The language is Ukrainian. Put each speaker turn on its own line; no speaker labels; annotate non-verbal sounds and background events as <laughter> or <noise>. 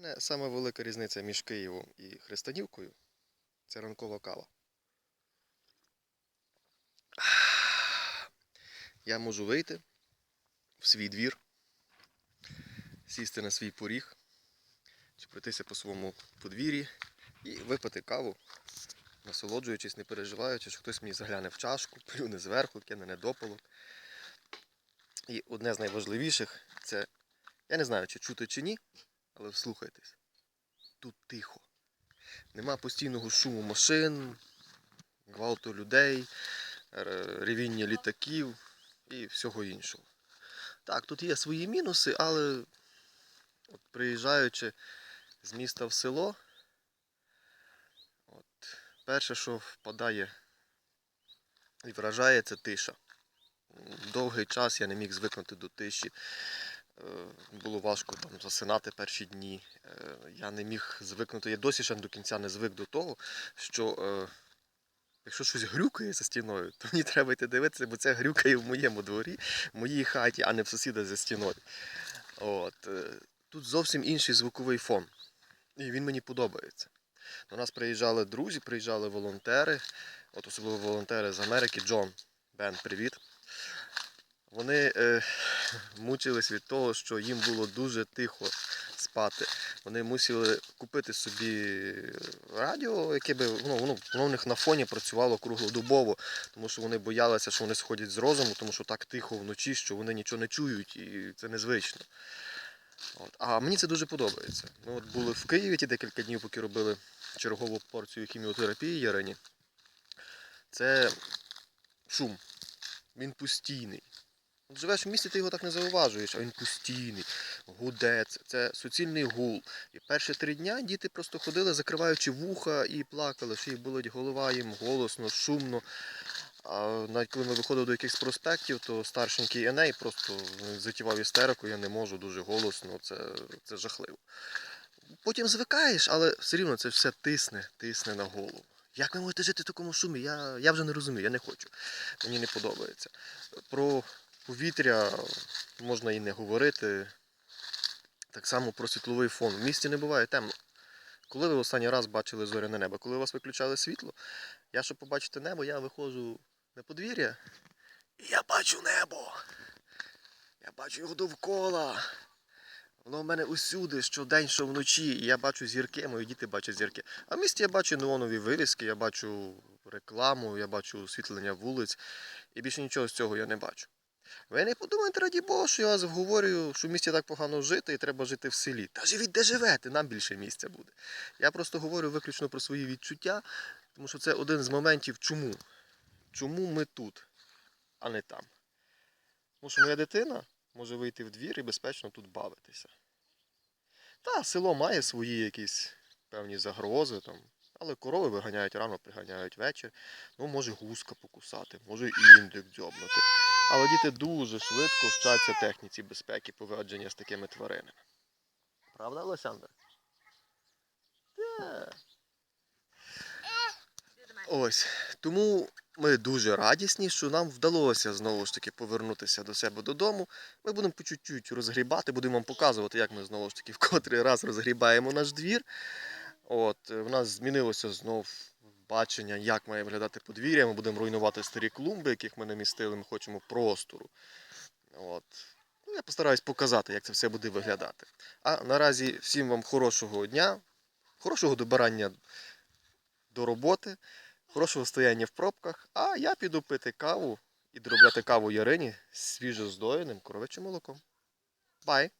У мене саме велика різниця між Києвом і Христанівкою це ранкова кава. Я можу вийти в свій двір, сісти на свій поріг, чи пройтися по своєму подвір'ї і випити каву, насолоджуючись, не переживаючи, що хтось мені загляне в чашку, <laughs> плюне зверху, кине недопалок. І одне з найважливіших це, я не знаю, чи чути чи ні, але вслухайтесь. Тут тихо. Нема постійного шуму машин, гвалту людей, ревіння літаків і всього іншого. Так, тут є свої мінуси, але от приїжджаючи з міста в село, от, перше, що впадає і вражає, це тиша. Довгий час я не міг звикнути до тиші. Е, Було важко там засинати перші дні. Е, Я не міг звикнути. Я досі ще до кінця не звик до того, що е, якщо щось грюкає за стіною, то мені треба йти дивитися, бо це грюкає в моєму дворі, в моїй хаті, а не в сусіда за стіною. От. Тут зовсім інший звуковий фон. І він мені подобається. До нас приїжджали друзі, приїжджали волонтери, от особливо волонтери з Америки, Джон, Бен, привіт. Вони е, <laughs> мучились від того, що їм було дуже тихо спати. Вони мусили купити собі радіо, яке би ну, воно, воно в них на фоні працювало круглодобово, тому що вони боялися, що вони сходять з розуму, тому що так тихо вночі, що вони нічого не чують, і це незвично. От. А мені це дуже подобається. Ми от були в Києві ті декілька днів, поки робили чергову порцію хіміотерапії Ярині. Це шум. Він постійний. Живеш в місті, ти його так не зауважуєш, а він постійний, гуде, це, суцільний гул. І перші три дня діти просто ходили, закриваючи вуха і плакали, що їх болить голова, їм голосно, шумно. А навіть коли ми виходили до якихось проспектів, то старшенький Еней просто затівав істерику, я не можу дуже голосно, це, це жахливо. Потім звикаєш, але все рівно це все тисне, тисне на голову. Як ви можете жити в такому шумі? Я, я вже не розумію, я не хочу. Мені не подобається. Про повітря можна і не говорити. Так само про світловий фон. В місті не буває темно. Коли ви останній раз бачили зоряне небо? Коли у вас виключали світло, я, щоб побачити небо, я виходжу на подвір'я і я бачу небо. Я бачу його довкола. Воно в мене усюди, що день, що вночі, і я бачу зірки, мої діти бачать зірки. А в місті я бачу неонові вивіски, я бачу рекламу, я бачу освітлення вулиць, і більше нічого з цього я не бачу. Ви не подумайте, раді Бога, що я вас вговорюю, що в місті так погано жити і треба жити в селі. Та живіть, де живете, нам більше місця буде. Я просто говорю виключно про свої відчуття, тому що це один з моментів, чому. Чому ми тут, а не там. Тому що моя дитина може вийти в двір і безпечно тут бавитися. Та, село має свої якісь певні загрози, там, але корови виганяють рано, приганяють вечір. Ну, може гуска покусати, може індик дзьобнути. Але діти дуже швидко вчаться техніці безпеки поводження з такими тваринами. Правда, Олександр? Так. Ось. Тому ми дуже радісні, що нам вдалося знову ж таки повернутися до себе додому. Ми будемо по чуть-чуть розгрібати, будемо вам показувати, як ми знову ж таки в котрий раз розгрібаємо наш двір. От, е, в нас змінилося знов бачення, як має виглядати подвір'я. Ми будемо руйнувати старі клумби, яких ми намістили, ми хочемо простору. От. Ну, я постараюсь показати, як це все буде виглядати. А наразі всім вам хорошого дня, хорошого добирання до роботи, хорошого стояння в пробках. А я піду пити каву і доробляти каву Ярині з свіжо здоєним коровичим молоком. Бай!